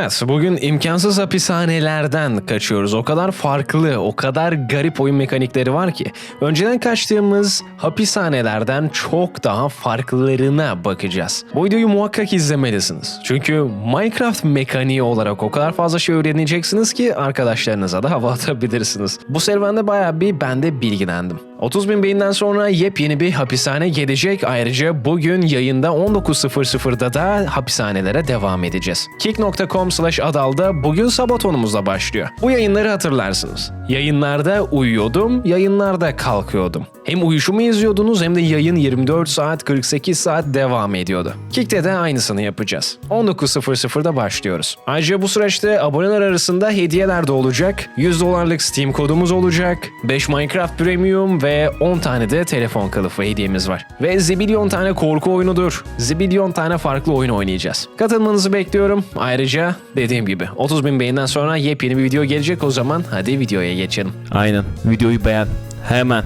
Evet, bugün imkansız hapishanelerden kaçıyoruz. O kadar farklı, o kadar garip oyun mekanikleri var ki. Önceden kaçtığımız hapishanelerden çok daha farklılarına bakacağız. Bu videoyu muhakkak izlemelisiniz. Çünkü Minecraft mekaniği olarak o kadar fazla şey öğreneceksiniz ki arkadaşlarınıza da hava atabilirsiniz. Bu serüvende bayağı bir ben de bilgilendim. 30 bin beyinden sonra yepyeni bir hapishane gelecek. Ayrıca bugün yayında 19.00'da da hapishanelere devam edeceğiz. Kick.com slash adalda bugün sabatonumuzla başlıyor. Bu yayınları hatırlarsınız. Yayınlarda uyuyordum, yayınlarda kalkıyordum. Hem uyuşumu izliyordunuz hem de yayın 24 saat 48 saat devam ediyordu. Kick'te de aynısını yapacağız. 19.00'da başlıyoruz. Ayrıca bu süreçte aboneler arasında hediyeler de olacak. 100 dolarlık Steam kodumuz olacak. 5 Minecraft Premium ve 10 tane de telefon kılıfı hediyemiz var. Ve zibilyon tane korku oyunudur. Zibilyon tane farklı oyun oynayacağız. Katılmanızı bekliyorum. Ayrıca dediğim gibi 30 bin beğeninden sonra yepyeni bir video gelecek o zaman hadi videoya geçelim. Aynen. Videoyu beğen. Hemen.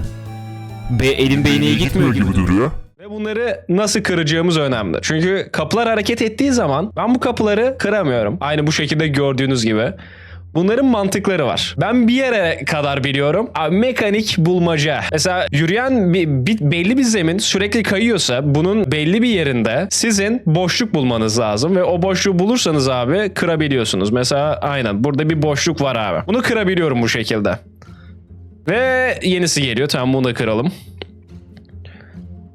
Be elim beyneye gitmiyor gibi. duruyor. Ve bunları nasıl kıracağımız önemli. Çünkü kapılar hareket ettiği zaman ben bu kapıları kıramıyorum. Aynı bu şekilde gördüğünüz gibi. Bunların mantıkları var. Ben bir yere kadar biliyorum. Abi, mekanik bulmaca. Mesela yürüyen bir, bir- belli bir zemin sürekli kayıyorsa bunun belli bir yerinde sizin boşluk bulmanız lazım ve o boşluğu bulursanız abi kırabiliyorsunuz. Mesela aynen burada bir boşluk var abi. Bunu kırabiliyorum bu şekilde. Ve yenisi geliyor. Tamam bunu da kıralım.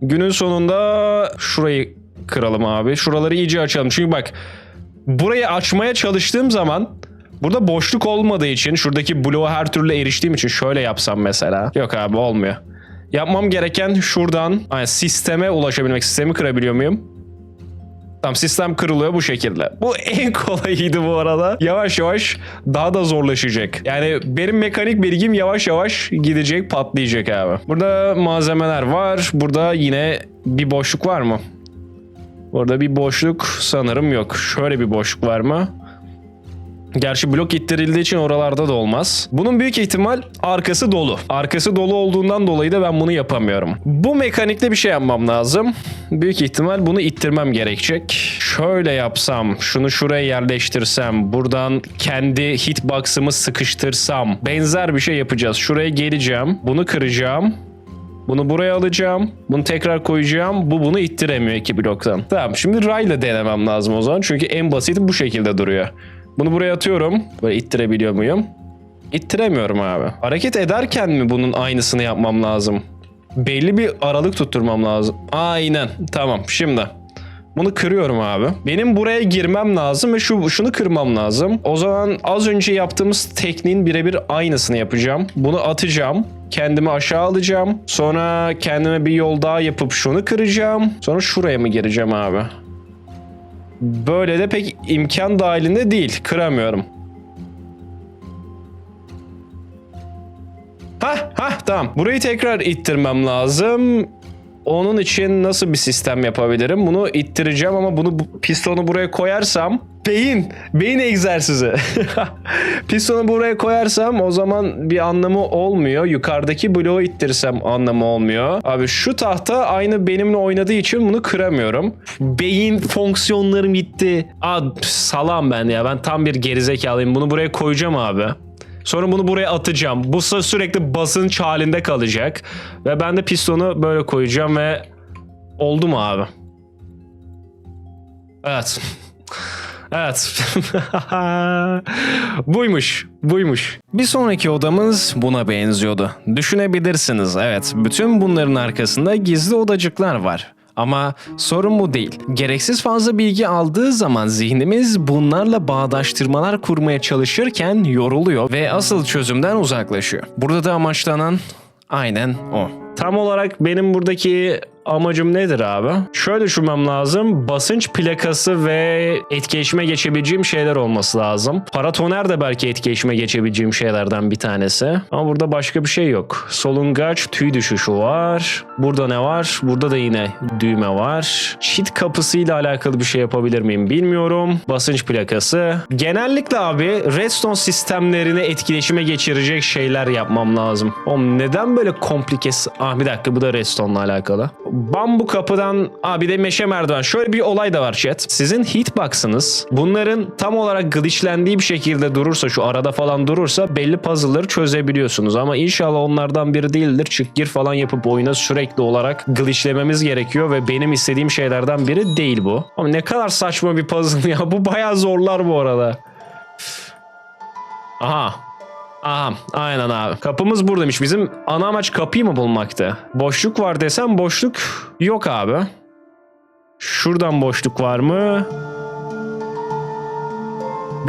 Günün sonunda şurayı kıralım abi. Şuraları iyice açalım. Çünkü bak burayı açmaya çalıştığım zaman burada boşluk olmadığı için şuradaki bloğa her türlü eriştiğim için şöyle yapsam mesela. Yok abi olmuyor. Yapmam gereken şuradan yani sisteme ulaşabilmek. Sistemi kırabiliyor muyum? Tamam sistem kırılıyor bu şekilde. Bu en kolayıydı bu arada. Yavaş yavaş daha da zorlaşacak. Yani benim mekanik bilgim yavaş yavaş gidecek patlayacak abi. Burada malzemeler var. Burada yine bir boşluk var mı? Burada bir boşluk sanırım yok. Şöyle bir boşluk var mı? Gerçi blok ittirildiği için oralarda da olmaz. Bunun büyük ihtimal arkası dolu. Arkası dolu olduğundan dolayı da ben bunu yapamıyorum. Bu mekanikle bir şey yapmam lazım. Büyük ihtimal bunu ittirmem gerekecek. Şöyle yapsam, şunu şuraya yerleştirsem, buradan kendi hitbox'ımı sıkıştırsam, benzer bir şey yapacağız. Şuraya geleceğim, bunu kıracağım. Bunu buraya alacağım. Bunu tekrar koyacağım. Bu bunu ittiremiyor iki bloktan. Tamam şimdi rayla denemem lazım o zaman. Çünkü en basiti bu şekilde duruyor. Bunu buraya atıyorum. Böyle ittirebiliyor muyum? İttiremiyorum abi. Hareket ederken mi bunun aynısını yapmam lazım? Belli bir aralık tutturmam lazım. Aynen. Tamam şimdi. Bunu kırıyorum abi. Benim buraya girmem lazım ve şu şunu kırmam lazım. O zaman az önce yaptığımız tekniğin birebir aynısını yapacağım. Bunu atacağım. Kendimi aşağı alacağım. Sonra kendime bir yol daha yapıp şunu kıracağım. Sonra şuraya mı gireceğim abi? Böyle de pek imkan dahilinde değil. Kıramıyorum. Hah hah tamam. Burayı tekrar ittirmem lazım. Onun için nasıl bir sistem yapabilirim? Bunu ittireceğim ama bunu bu pistonu buraya koyarsam beyin, beyin egzersizi. pistonu buraya koyarsam o zaman bir anlamı olmuyor. Yukarıdaki bloğu ittirsem anlamı olmuyor. Abi şu tahta aynı benimle oynadığı için bunu kıramıyorum. Beyin fonksiyonlarım gitti. Aa salam ben ya. Ben tam bir gerizekalıyım. Bunu buraya koyacağım abi. Sonra bunu buraya atacağım. Bu sü- sürekli basınç halinde kalacak. Ve ben de pistonu böyle koyacağım ve oldu mu abi? Evet. Evet. buymuş. Buymuş. Bir sonraki odamız buna benziyordu. Düşünebilirsiniz. Evet. Bütün bunların arkasında gizli odacıklar var. Ama sorun bu değil. Gereksiz fazla bilgi aldığı zaman zihnimiz bunlarla bağdaştırmalar kurmaya çalışırken yoruluyor ve asıl çözümden uzaklaşıyor. Burada da amaçlanan aynen o. Tam olarak benim buradaki amacım nedir abi? Şöyle düşünmem lazım. Basınç plakası ve etkileşime geçebileceğim şeyler olması lazım. Paratoner de belki etkileşime geçebileceğim şeylerden bir tanesi. Ama burada başka bir şey yok. Solungaç tüy düşüşü var. Burada ne var? Burada da yine düğme var. Çit kapısıyla alakalı bir şey yapabilir miyim bilmiyorum. Basınç plakası. Genellikle abi redstone sistemlerini etkileşime geçirecek şeyler yapmam lazım. Oğlum neden böyle komplike... Ah bir dakika bu da redstone'la alakalı. Bambu kapıdan... Aa bir de meşe merdiven. Şöyle bir olay da var chat. Sizin hitbox'ınız bunların tam olarak glitchlendiği bir şekilde durursa şu arada falan durursa belli puzzle'ları çözebiliyorsunuz. Ama inşallah onlardan biri değildir. Çık gir falan yapıp oyuna sürekli olarak glitchlememiz gerekiyor ve benim istediğim şeylerden biri değil bu. Ama ne kadar saçma bir puzzle ya. Bu bayağı zorlar bu arada. Aha. Aha aynen abi. Kapımız buradaymış. Bizim ana amaç kapıyı mı bulmaktı? Boşluk var desem boşluk yok abi. Şuradan boşluk var mı?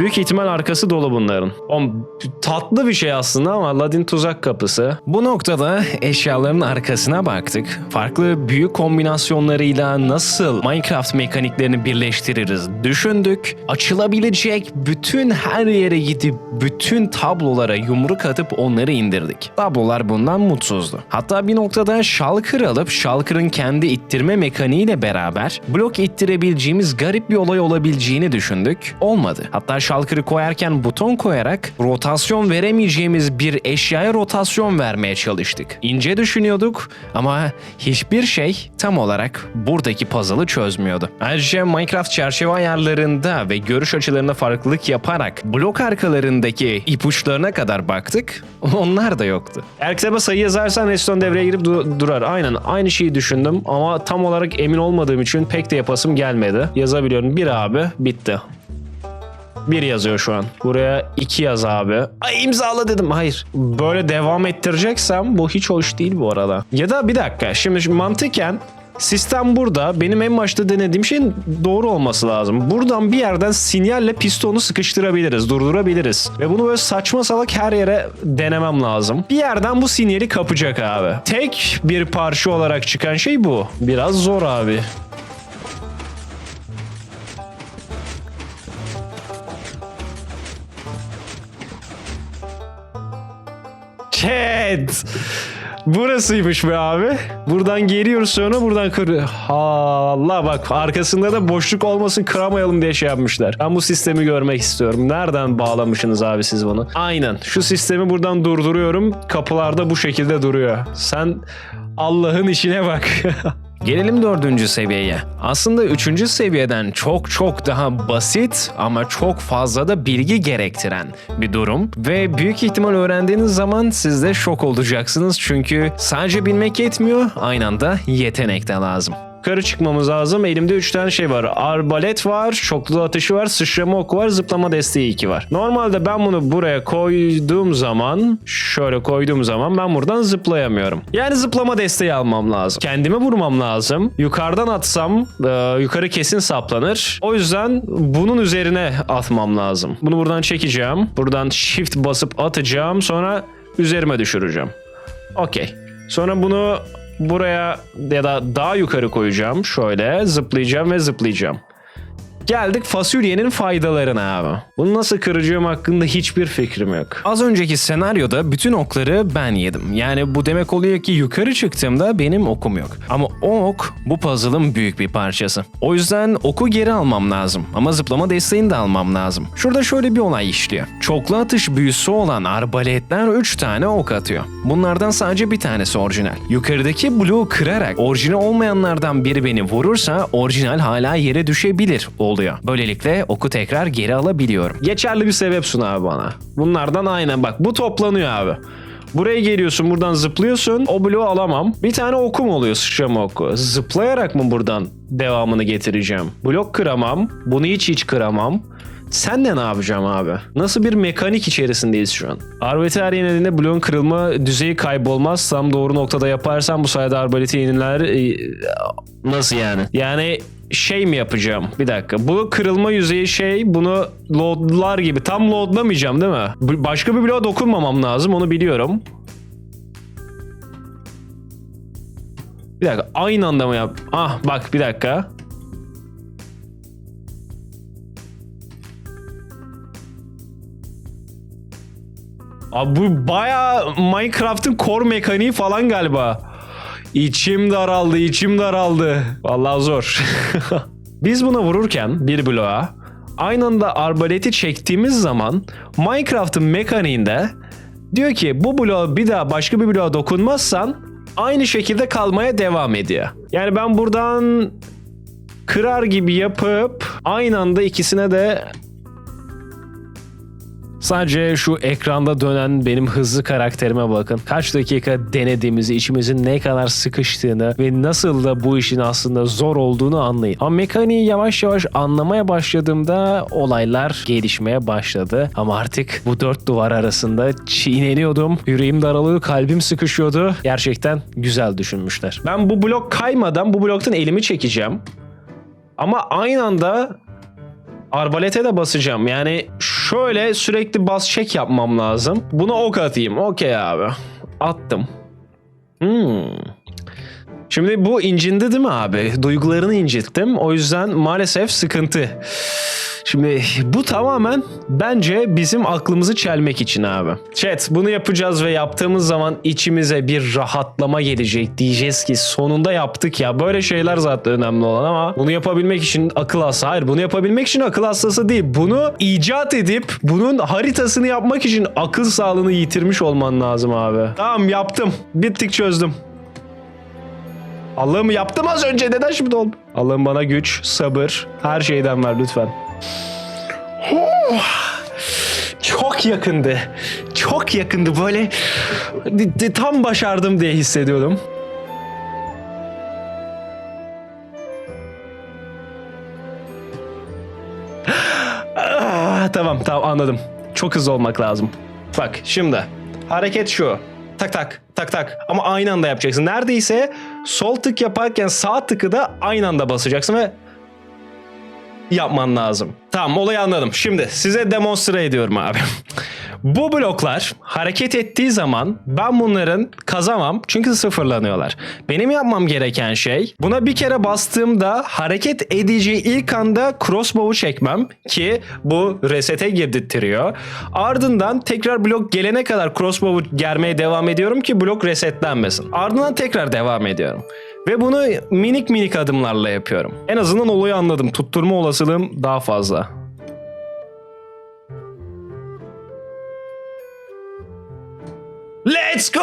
Büyük ihtimal arkası dolu bunların. Oğlum, tatlı bir şey aslında ama Ladin tuzak kapısı. Bu noktada eşyaların arkasına baktık. Farklı büyük kombinasyonlarıyla nasıl Minecraft mekaniklerini birleştiririz düşündük. Açılabilecek bütün her yere gidip bütün tablolara yumruk atıp onları indirdik. Tablolar bundan mutsuzdu. Hatta bir noktada Shulker alıp Shulker'ın kendi ittirme mekaniğiyle beraber blok ittirebileceğimiz garip bir olay olabileceğini düşündük. Olmadı. Hatta Shulker'ı koyarken buton koyarak rotasyon veremeyeceğimiz bir eşyaya rotasyon vermeye çalıştık. İnce düşünüyorduk ama hiçbir şey tam olarak buradaki puzzle'ı çözmüyordu. Ayrıca Minecraft çerçeve ayarlarında ve görüş açılarında farklılık yaparak blok arkalarındaki ipuçlarına kadar baktık. Onlar da yoktu. Eğer kitaba sayı yazarsan redstone devreye girip du- durar. Aynen aynı şeyi düşündüm ama tam olarak emin olmadığım için pek de yapasım gelmedi. Yazabiliyorum. Bir abi bitti. Bir yazıyor şu an. Buraya iki yaz abi. Ay imzala dedim. Hayır. Böyle devam ettireceksem bu hiç hoş değil bu arada. Ya da bir dakika. Şimdi şu mantıken sistem burada. Benim en başta denediğim şeyin doğru olması lazım. Buradan bir yerden sinyalle pistonu sıkıştırabiliriz, durdurabiliriz. Ve bunu böyle saçma salak her yere denemem lazım. Bir yerden bu sinyali kapacak abi. Tek bir parça olarak çıkan şey bu. Biraz zor abi. Chat. Burasıymış be abi. Buradan geliyoruz sonra buradan kır... Allah bak arkasında da boşluk olmasın kıramayalım diye şey yapmışlar. Ben bu sistemi görmek istiyorum. Nereden bağlamışsınız abi siz bunu? Aynen. Şu sistemi buradan durduruyorum. Kapılarda bu şekilde duruyor. Sen Allah'ın işine bak. Gelelim dördüncü seviyeye. Aslında üçüncü seviyeden çok çok daha basit ama çok fazla da bilgi gerektiren bir durum. Ve büyük ihtimal öğrendiğiniz zaman siz de şok olacaksınız. Çünkü sadece bilmek yetmiyor, aynı anda yetenek de lazım. Yukarı çıkmamız lazım. Elimde 3 tane şey var. Arbalet var, çoklu atışı var, sıçrama oku var, zıplama desteği 2 var. Normalde ben bunu buraya koyduğum zaman, şöyle koyduğum zaman ben buradan zıplayamıyorum. Yani zıplama desteği almam lazım. Kendime vurmam lazım. Yukarıdan atsam e, yukarı kesin saplanır. O yüzden bunun üzerine atmam lazım. Bunu buradan çekeceğim. Buradan shift basıp atacağım. Sonra üzerime düşüreceğim. Okey. Sonra bunu buraya ya da daha yukarı koyacağım. Şöyle zıplayacağım ve zıplayacağım. Geldik fasulyenin faydalarına abi. Bunu nasıl kıracağım hakkında hiçbir fikrim yok. Az önceki senaryoda bütün okları ben yedim. Yani bu demek oluyor ki yukarı çıktığımda benim okum yok. Ama o ok bu puzzle'ın büyük bir parçası. O yüzden oku geri almam lazım. Ama zıplama desteğini de almam lazım. Şurada şöyle bir olay işliyor. Çoklu atış büyüsü olan arbaletler 3 tane ok atıyor. Bunlardan sadece bir tanesi orijinal. Yukarıdaki bloğu kırarak orijinal olmayanlardan biri beni vurursa orijinal hala yere düşebilir oluyor. Böylelikle oku tekrar geri alabiliyorum. Geçerli bir sebep sun abi bana. Bunlardan aynen bak bu toplanıyor abi. Buraya geliyorsun buradan zıplıyorsun o bloğu alamam. Bir tane okum oluyor sıçrama oku. Zıplayarak mı buradan devamını getireceğim? Blok kıramam. Bunu hiç hiç kıramam. Sen de ne yapacağım abi? Nasıl bir mekanik içerisindeyiz şu an? Arbaleti her yenilediğinde bloğun kırılma düzeyi kaybolmaz. Tam doğru noktada yaparsam bu sayede arbaleti yeniler... e, Nasıl yani? Yani şey mi yapacağım? Bir dakika. Bu kırılma yüzeyi şey bunu loadlar gibi. Tam loadlamayacağım değil mi? Başka bir bloğa dokunmamam lazım onu biliyorum. Bir dakika aynı anda mı yap? Ah bak bir dakika. Abi bu baya Minecraft'ın core mekaniği falan galiba. İçim daraldı, içim daraldı. Vallahi zor. Biz buna vururken bir bloğa aynı anda arbaleti çektiğimiz zaman Minecraft'ın mekaniğinde diyor ki bu bloğa bir daha başka bir bloğa dokunmazsan aynı şekilde kalmaya devam ediyor. Yani ben buradan kırar gibi yapıp aynı anda ikisine de Sadece şu ekranda dönen benim hızlı karakterime bakın. Kaç dakika denediğimizi, içimizin ne kadar sıkıştığını ve nasıl da bu işin aslında zor olduğunu anlayın. Ama mekaniği yavaş yavaş anlamaya başladığımda olaylar gelişmeye başladı. Ama artık bu dört duvar arasında çiğneniyordum. Yüreğim daralıyor, kalbim sıkışıyordu. Gerçekten güzel düşünmüşler. Ben bu blok kaymadan bu bloktan elimi çekeceğim. Ama aynı anda arbalete de basacağım. Yani şöyle sürekli bas çek yapmam lazım. Buna ok atayım. Okey abi. Attım. Hmm. Şimdi bu incindi değil mi abi? Duygularını incittim. O yüzden maalesef sıkıntı. Şimdi bu tamamen bence bizim aklımızı çelmek için abi. Chat bunu yapacağız ve yaptığımız zaman içimize bir rahatlama gelecek. Diyeceğiz ki sonunda yaptık ya. Böyle şeyler zaten önemli olan ama bunu yapabilmek için akıl hastası. Hayır bunu yapabilmek için akıl hastası değil. Bunu icat edip bunun haritasını yapmak için akıl sağlığını yitirmiş olman lazım abi. Tamam yaptım. Bittik çözdüm. Allah'ım yaptım az önce neden şimdi oldu? Allah'ım bana güç, sabır, her şeyden ver lütfen. Çok yakındı. Çok yakındı böyle tam başardım diye hissediyordum. Ah, tamam tamam anladım. Çok hızlı olmak lazım. Bak şimdi hareket şu. Tak tak tak tak ama aynı anda yapacaksın. Neredeyse sol tık yaparken sağ tıkı da aynı anda basacaksın ve yapman lazım. Tamam olayı anladım. Şimdi size demonstre ediyorum abi. Bu bloklar hareket ettiği zaman ben bunların kazamam çünkü sıfırlanıyorlar. Benim yapmam gereken şey buna bir kere bastığımda hareket edeceği ilk anda crossbow'u çekmem ki bu resete girdirtiyor. Ardından tekrar blok gelene kadar crossbow'u germeye devam ediyorum ki blok resetlenmesin. Ardından tekrar devam ediyorum. Ve bunu minik minik adımlarla yapıyorum. En azından olayı anladım. Tutturma olasılığım daha fazla. Let's go!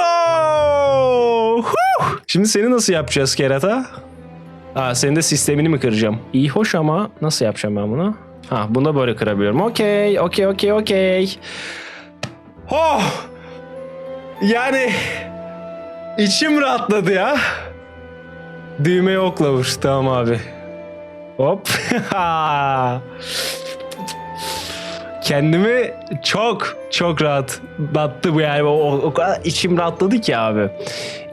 Huh! Şimdi seni nasıl yapacağız kerata? Ha, senin de sistemini mi kıracağım? İyi hoş ama nasıl yapacağım ben bunu? Ha, bunu da böyle kırabiliyorum. Okey, okey, okey, okey. Oh! Yani içim rahatladı ya. Düğmeye okla vur. Tamam abi. Hop. Kendimi çok çok rahatlattı bu yani. O, o kadar içim rahatladı ki abi.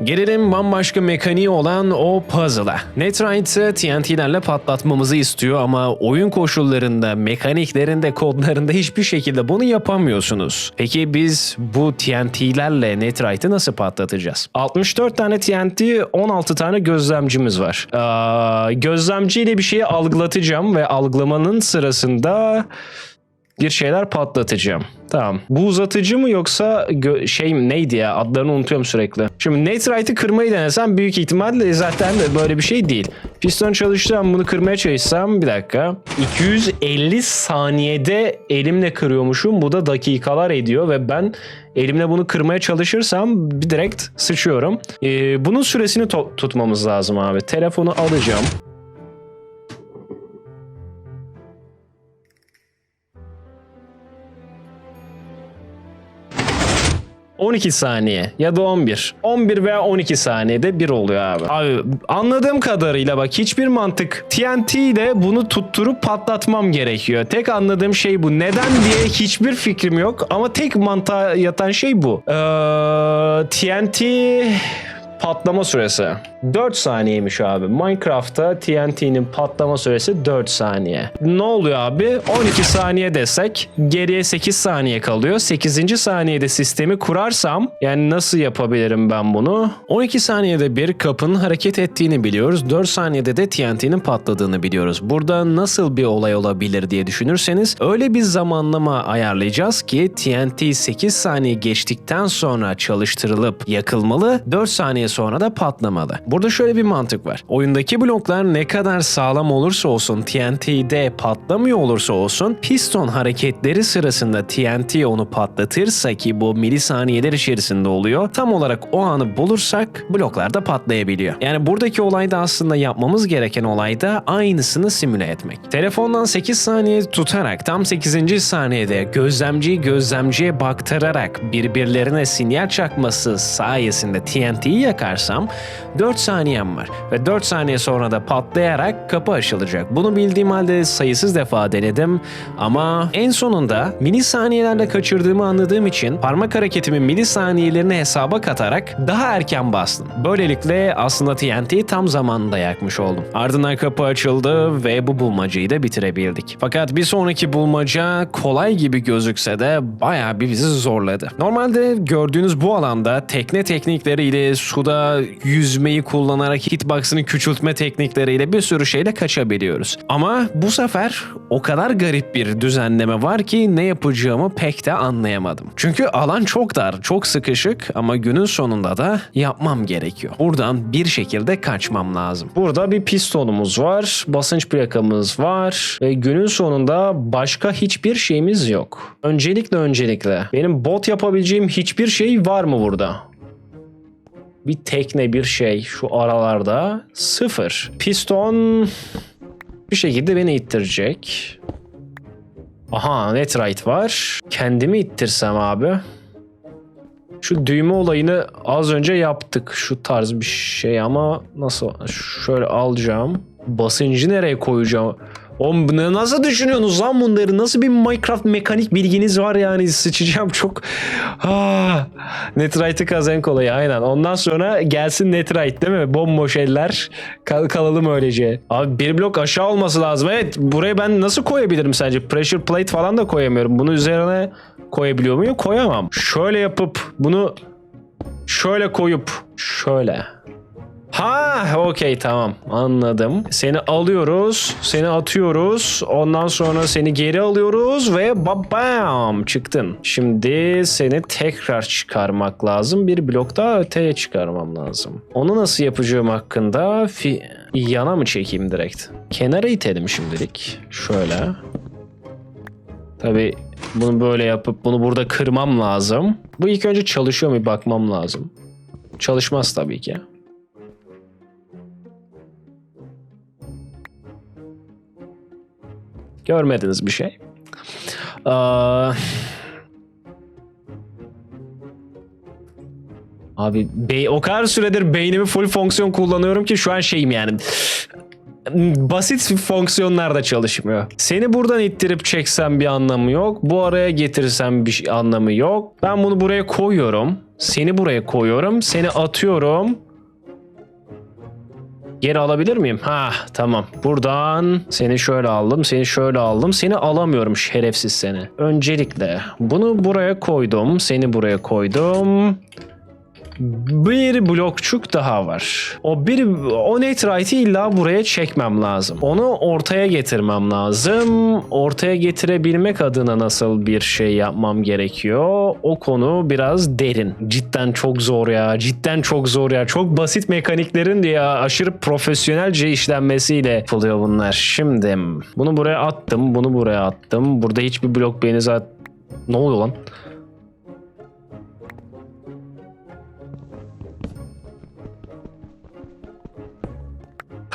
Gelelim bambaşka mekaniği olan o puzzle'a. Netrite'ı TNT'lerle patlatmamızı istiyor ama oyun koşullarında, mekaniklerinde, kodlarında hiçbir şekilde bunu yapamıyorsunuz. Peki biz bu TNT'lerle Netrite'ı nasıl patlatacağız? 64 tane TNT, 16 tane gözlemcimiz var. Ee, gözlemciyle bir şeyi algılatacağım ve algılamanın sırasında bir şeyler patlatacağım. Tamam. Bu uzatıcı mı yoksa şey neydi ya adlarını unutuyorum sürekli. Şimdi Nate'rite'ı kırmayı denesem büyük ihtimalle zaten de böyle bir şey değil. Piston çalıştırsam bunu kırmaya çalışsam bir dakika. 250 saniyede elimle kırıyormuşum. Bu da dakikalar ediyor ve ben elimle bunu kırmaya çalışırsam bir direkt sıçıyorum. Ee, bunun süresini tutmamız lazım abi. Telefonu alacağım. 12 saniye ya da 11. 11 veya 12 saniyede bir oluyor abi. Abi anladığım kadarıyla bak hiçbir mantık TNT ile bunu tutturup patlatmam gerekiyor. Tek anladığım şey bu. Neden diye hiçbir fikrim yok ama tek mantığa yatan şey bu. Ee, TNT patlama süresi 4 saniyeymiş abi. Minecraft'ta TNT'nin patlama süresi 4 saniye. Ne oluyor abi? 12 saniye desek geriye 8 saniye kalıyor. 8. saniyede sistemi kurarsam yani nasıl yapabilirim ben bunu? 12 saniyede bir kapının hareket ettiğini biliyoruz. 4 saniyede de TNT'nin patladığını biliyoruz. Burada nasıl bir olay olabilir diye düşünürseniz öyle bir zamanlama ayarlayacağız ki TNT 8 saniye geçtikten sonra çalıştırılıp yakılmalı. 4 saniye sonra da patlamalı. Burada şöyle bir mantık var. Oyundaki bloklar ne kadar sağlam olursa olsun TNT'de patlamıyor olursa olsun piston hareketleri sırasında TNT onu patlatırsa ki bu milisaniyeler içerisinde oluyor. Tam olarak o anı bulursak bloklar da patlayabiliyor. Yani buradaki olayda aslında yapmamız gereken olayda aynısını simüle etmek. Telefondan 8 saniye tutarak tam 8. saniyede gözlemciyi gözlemciye baktırarak birbirlerine sinyal çakması sayesinde TNT'yi yakarsam 4 saniyem var ve 4 saniye sonra da patlayarak kapı açılacak. Bunu bildiğim halde sayısız defa denedim ama en sonunda milisaniyelerle kaçırdığımı anladığım için parmak hareketimin milisaniyelerini hesaba katarak daha erken bastım. Böylelikle aslında TNT'yi tam zamanında yakmış oldum. Ardından kapı açıldı ve bu bulmacayı da bitirebildik. Fakat bir sonraki bulmaca kolay gibi gözükse de bayağı bir bizi zorladı. Normalde gördüğünüz bu alanda tekne teknikleriyle suda yüzmeyi kullanarak hitbox'ını küçültme teknikleriyle bir sürü şeyle kaçabiliyoruz. Ama bu sefer o kadar garip bir düzenleme var ki ne yapacağımı pek de anlayamadım. Çünkü alan çok dar, çok sıkışık ama günün sonunda da yapmam gerekiyor. Buradan bir şekilde kaçmam lazım. Burada bir pistonumuz var, basınç plakamız var ve günün sonunda başka hiçbir şeyimiz yok. Öncelikle öncelikle benim bot yapabileceğim hiçbir şey var mı burada? Bir tekne bir şey şu aralarda sıfır. Piston bir şekilde beni ittirecek. Aha netrite var. Kendimi ittirsem abi. Şu düğme olayını az önce yaptık. Şu tarz bir şey ama nasıl? Şöyle alacağım. Basıncı nereye koyacağım? Oğlum nasıl düşünüyorsunuz lan bunları? Nasıl bir Minecraft mekanik bilginiz var yani? Sıçacağım çok. Ah, Netrite'ı kaz en kolayı aynen. Ondan sonra gelsin Netrite değil mi? Bomboş eller. Kal- kalalım öylece. Abi bir blok aşağı olması lazım. Evet buraya ben nasıl koyabilirim sence? Pressure plate falan da koyamıyorum. Bunu üzerine koyabiliyor muyum? Koyamam. Şöyle yapıp bunu şöyle koyup şöyle. Ha okey tamam anladım. Seni alıyoruz, seni atıyoruz. Ondan sonra seni geri alıyoruz ve babam çıktın. Şimdi seni tekrar çıkarmak lazım. Bir blok daha öteye çıkarmam lazım. Onu nasıl yapacağım hakkında fi- yana mı çekeyim direkt? Kenara itelim şimdilik. Şöyle. Tabi bunu böyle yapıp bunu burada kırmam lazım. Bu ilk önce çalışıyor mu bakmam lazım. Çalışmaz tabii ki. Görmediniz bir şey. Aa, Abi bey o kadar süredir beynimi full fonksiyon kullanıyorum ki şu an şeyim yani. Basit fonksiyonlar da çalışmıyor. Seni buradan ittirip çeksem bir anlamı yok. Bu araya getirsem bir anlamı yok. Ben bunu buraya koyuyorum. Seni buraya koyuyorum. Seni atıyorum. Geri alabilir miyim? Ha tamam. Buradan seni şöyle aldım, seni şöyle aldım. Seni alamıyorum şerefsiz seni. Öncelikle bunu buraya koydum, seni buraya koydum. Bir blokçuk daha var. O bir o netrite'i illa buraya çekmem lazım. Onu ortaya getirmem lazım. Ortaya getirebilmek adına nasıl bir şey yapmam gerekiyor? O konu biraz derin. Cidden çok zor ya. Cidden çok zor ya. Çok basit mekaniklerin diye aşırı profesyonelce işlenmesiyle yapılıyor bunlar. Şimdi bunu buraya attım. Bunu buraya attım. Burada hiçbir blok beni zaten... Ne oluyor lan?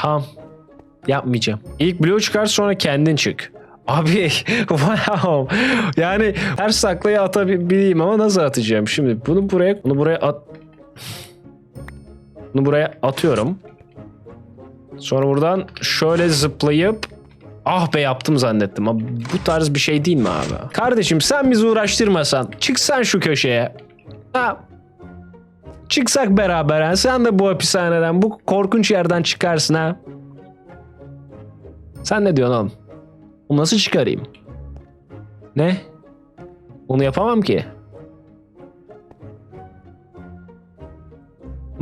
Tamam. Yapmayacağım. İlk bloğu çıkar sonra kendin çık. Abi wow. Yani her saklaya atabileyim ama nasıl atacağım? Şimdi bunu buraya bunu buraya at. Bunu buraya atıyorum. Sonra buradan şöyle zıplayıp ah be yaptım zannettim. Bu tarz bir şey değil mi abi? Kardeşim sen bizi uğraştırmasan çıksan şu köşeye. Ha, Çıksak beraber ha. Sen de bu hapishaneden, bu korkunç yerden çıkarsın ha. Sen ne diyorsun oğlum? Bunu nasıl çıkarayım? Ne? Onu yapamam ki.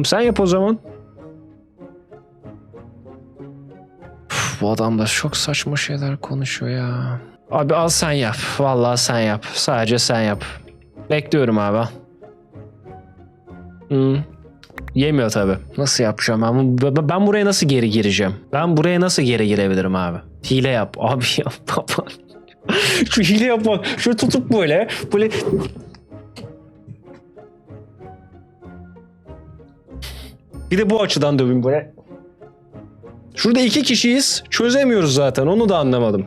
Sen yap o zaman. Bu adam da çok saçma şeyler konuşuyor ya. Abi al sen yap. Vallahi sen yap. Sadece sen yap. Bekliyorum abi. Hı. Yemiyor tabi. Nasıl yapacağım ben? Ben buraya nasıl geri gireceğim? Ben buraya nasıl geri girebilirim abi? Hile yap. Abi yap. Şu hile yapma. Şöyle tutup böyle. Böyle Bir de bu açıdan döveyim böyle. Şurada iki kişiyiz. Çözemiyoruz zaten. Onu da anlamadım.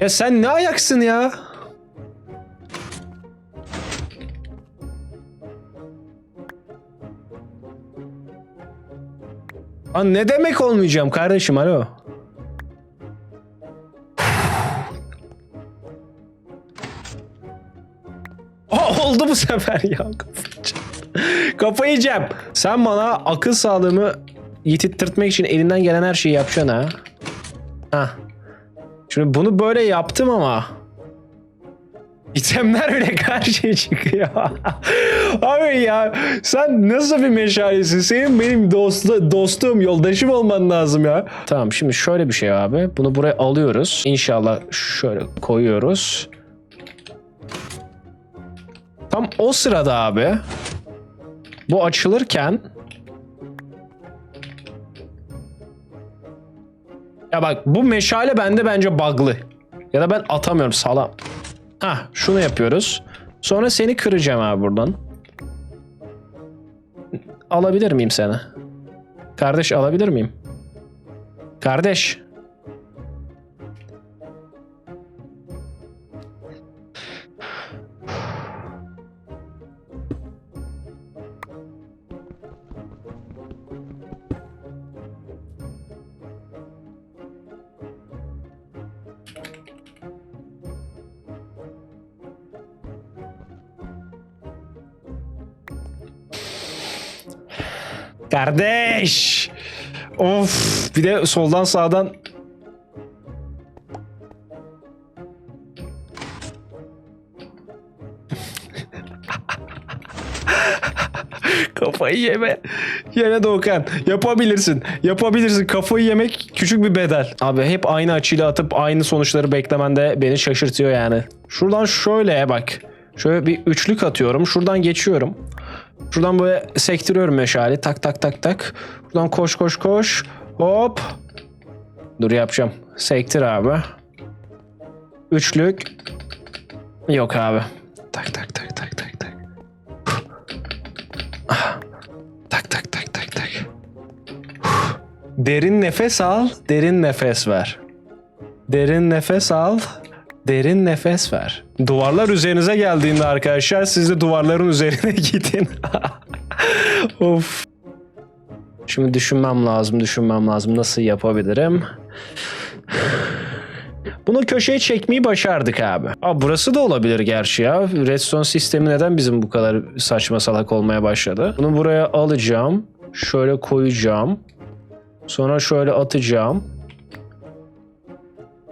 Ya sen ne ayaksın ya? Lan ne demek olmayacağım kardeşim alo. Aa, oldu bu sefer ya. Kafayı yiyeceğim. Sen bana akıl sağlığımı yitirtmek için elinden gelen her şeyi yapacaksın ha. Ha. Şimdi bunu böyle yaptım ama. İtemler öyle karşıya çıkıyor. Abi ya sen nasıl bir meşalesin? Senin benim dostu, dostum, yoldaşım olman lazım ya. Tamam şimdi şöyle bir şey abi. Bunu buraya alıyoruz. İnşallah şöyle koyuyoruz. Tam o sırada abi bu açılırken ya bak bu meşale bende bence bug'lı. Ya da ben atamıyorum salam. Ha şunu yapıyoruz. Sonra seni kıracağım abi buradan. Alabilir miyim seni? Kardeş alabilir miyim? Kardeş. Kardeş. Of bir de soldan sağdan Kafayı yeme. Yeme Doğukan. Yapabilirsin. Yapabilirsin. Kafayı yemek küçük bir bedel. Abi hep aynı açıyla atıp aynı sonuçları beklemen de beni şaşırtıyor yani. Şuradan şöyle bak. Şöyle bir üçlük atıyorum. Şuradan geçiyorum. Şuradan böyle sektiriyorum meşale. Tak tak tak tak. Buradan koş koş koş. Hop. Dur yapacağım. Sektir abi. Üçlük. Yok abi. Tak tak tak tak tak tak. Tak tak tak tak tak. Derin nefes al, derin nefes ver. Derin nefes al, derin nefes ver. Duvarlar üzerinize geldiğinde arkadaşlar siz de duvarların üzerine gidin. of. Şimdi düşünmem lazım, düşünmem lazım. Nasıl yapabilirim? Bunu köşeye çekmeyi başardık abi. Aa, burası da olabilir gerçi ya. Redstone sistemi neden bizim bu kadar saçma salak olmaya başladı? Bunu buraya alacağım. Şöyle koyacağım. Sonra şöyle atacağım.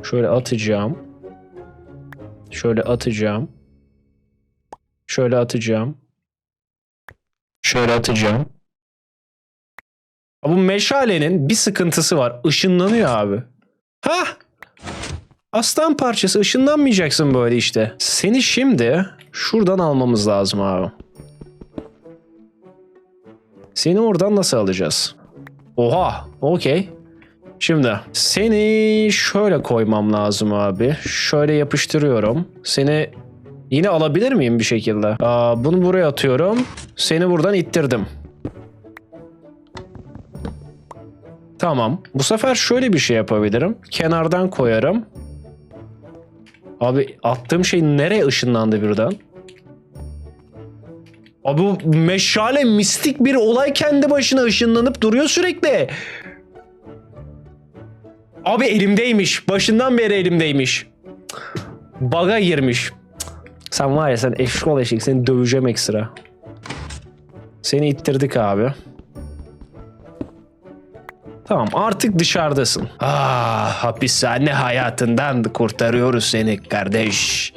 Şöyle atacağım. Şöyle atacağım. Şöyle atacağım. Şöyle atacağım. Bu meşalenin bir sıkıntısı var. Işınlanıyor abi. Ha? Aslan parçası ışınlanmayacaksın böyle işte. Seni şimdi şuradan almamız lazım abi. Seni oradan nasıl alacağız? Oha, okey. Şimdi seni şöyle koymam lazım abi. Şöyle yapıştırıyorum. Seni yine alabilir miyim bir şekilde? Aa, bunu buraya atıyorum. Seni buradan ittirdim. Tamam. Bu sefer şöyle bir şey yapabilirim. Kenardan koyarım. Abi attığım şey nereye ışınlandı birden? Abi bu meşale mistik bir olay kendi başına ışınlanıp duruyor sürekli. Abi elimdeymiş. Başından beri elimdeymiş. Baga girmiş. Sen var ya sen eşkol eşek seni döveceğim ekstra. Seni ittirdik abi. Tamam artık dışarıdasın. Ah hapishane hayatından kurtarıyoruz seni kardeş.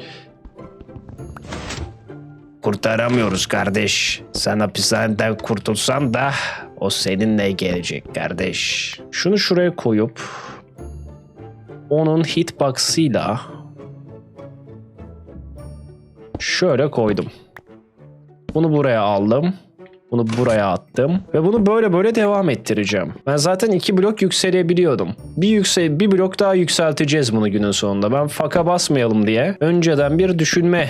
Kurtaramıyoruz kardeş. Sen hapishaneden kurtulsan da o seninle gelecek kardeş. Şunu şuraya koyup onun hitbox'ıyla şöyle koydum. Bunu buraya aldım. Bunu buraya attım ve bunu böyle böyle devam ettireceğim. Ben zaten iki blok yükselebiliyordum. Bir yüksel bir blok daha yükselteceğiz bunu günün sonunda. Ben faka basmayalım diye önceden bir düşünme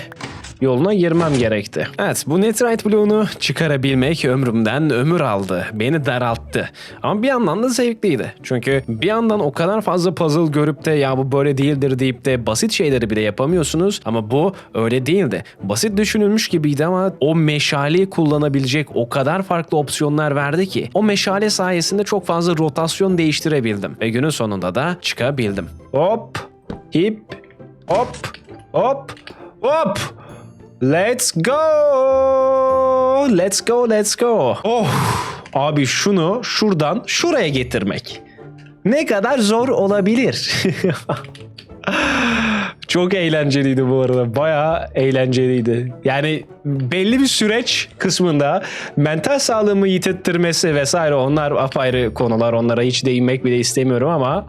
yoluna girmem gerekti. Evet bu Netrite bloğunu çıkarabilmek ömrümden ömür aldı. Beni daralttı. Ama bir yandan da zevkliydi. Çünkü bir yandan o kadar fazla puzzle görüp de ya bu böyle değildir deyip de basit şeyleri bile yapamıyorsunuz. Ama bu öyle değildi. Basit düşünülmüş gibiydi ama o meşaleyi kullanabilecek o kadar farklı opsiyonlar verdi ki o meşale sayesinde çok fazla rotasyon değiştirebildim. Ve günün sonunda da çıkabildim. Hop, hip, hop, hop, hop. Let's go! Let's go, let's go. Oh! Abi şunu şuradan şuraya getirmek. Ne kadar zor olabilir? Çok eğlenceliydi bu arada. Bayağı eğlenceliydi. Yani belli bir süreç kısmında mental sağlığımı yitirttirmesi vesaire onlar apayrı konular. Onlara hiç değinmek bile istemiyorum ama